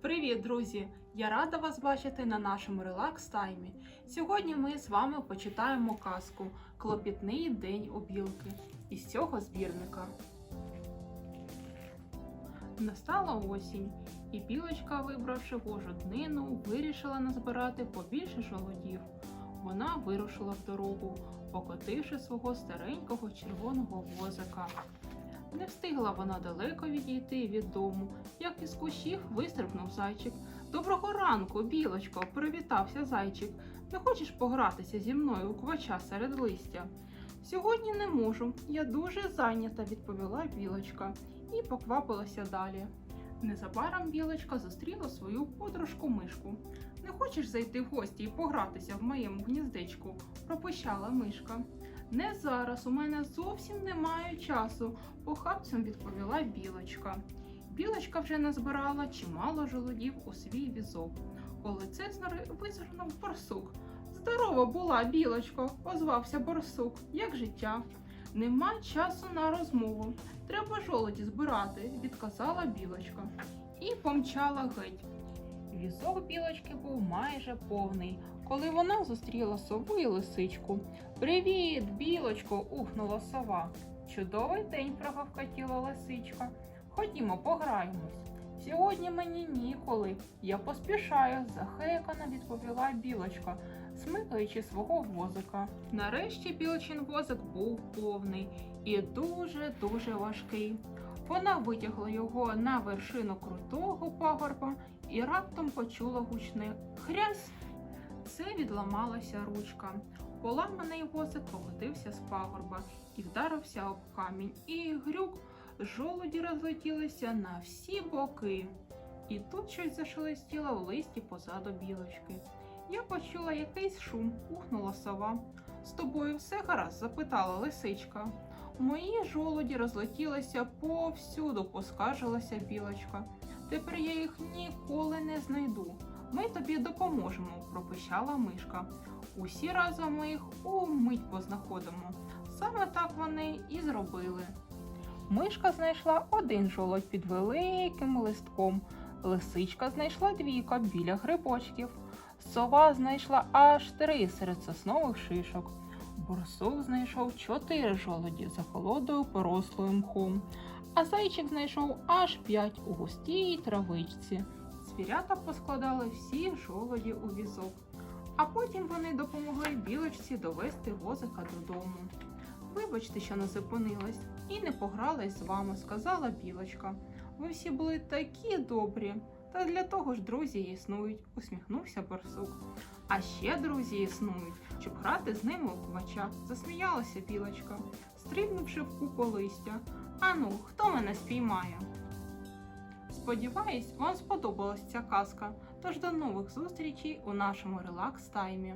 Привіт, друзі! Я рада вас бачити на нашому релакс таймі. Сьогодні ми з вами почитаємо казку Клопітний день у білки із цього збірника. Настала осінь, і білочка, вибравши вожу днину, вирішила назбирати побільше жолодів. Вона вирушила в дорогу, покотивши свого старенького червоного возика. Не встигла вона далеко відійти від дому, як із кущів вистрибнув зайчик. Доброго ранку, білочко, привітався зайчик. Не хочеш погратися зі мною у квача серед листя? Сьогодні не можу, я дуже зайнята, відповіла білочка і поквапилася далі. Незабаром білочка зустріла свою подружку мишку. Не хочеш зайти в гості і погратися в моєму гніздечку? пропищала мишка. Не зараз, у мене зовсім немає часу, похапцем відповіла білочка. Білочка вже назбирала чимало жолудів у свій візок. Коли це визирнув борсук. Здорова була, білочко, озвався борсук. Як життя? Нема часу на розмову. Треба жолоді збирати, відказала білочка. І помчала геть. Візок білочки був майже повний, коли вона зустріла сову і лисичку. Привіт, білочко, ухнула сова. Чудовий день, прогавкатіла лисичка. Ходімо, пограємось. Сьогодні мені ніколи. Я поспішаю, захекана відповіла білочка, смикаючи свого возика. Нарешті білочин возик був повний і дуже-дуже важкий. Вона витягла його на вершину крутого пагорба і раптом почула гучне хрясь. Це відламалася ручка. Поламаний возик покотився з пагорба і вдарився об камінь, і грюк жолуді розлетілися на всі боки. І тут щось зашелестіло в листі позаду білочки. Я почула якийсь шум, ухнула сова. З тобою все гаразд? запитала лисичка. Мої жолуді розлетілися повсюду, поскаржилася білочка. Тепер я їх ніколи не знайду. Ми тобі допоможемо, пропищала мишка. Усі разом ми їх умить познаходимо. Саме так вони і зробили. Мишка знайшла один жолодь під великим листком. Лисичка знайшла двійка біля грибочків. Сова знайшла аж три серед соснових шишок. Борсук знайшов чотири жолоді за колодою порослою мхом, а зайчик знайшов аж п'ять у густій травичці. Звірята поскладали всі жолоді у візок, а потім вони допомогли білочці довести возика додому. Вибачте, що не зупинилась і не погралась з вами, сказала білочка. Ви всі були такі добрі. Та для того ж друзі існують, усміхнувся барсук. А ще друзі існують, щоб грати з ними у квача, засміялася білочка, стрибнувши в купу листя. Ану, хто мене спіймає? Сподіваюсь, вам сподобалась ця казка. Тож до нових зустрічей у нашому релакс таймі.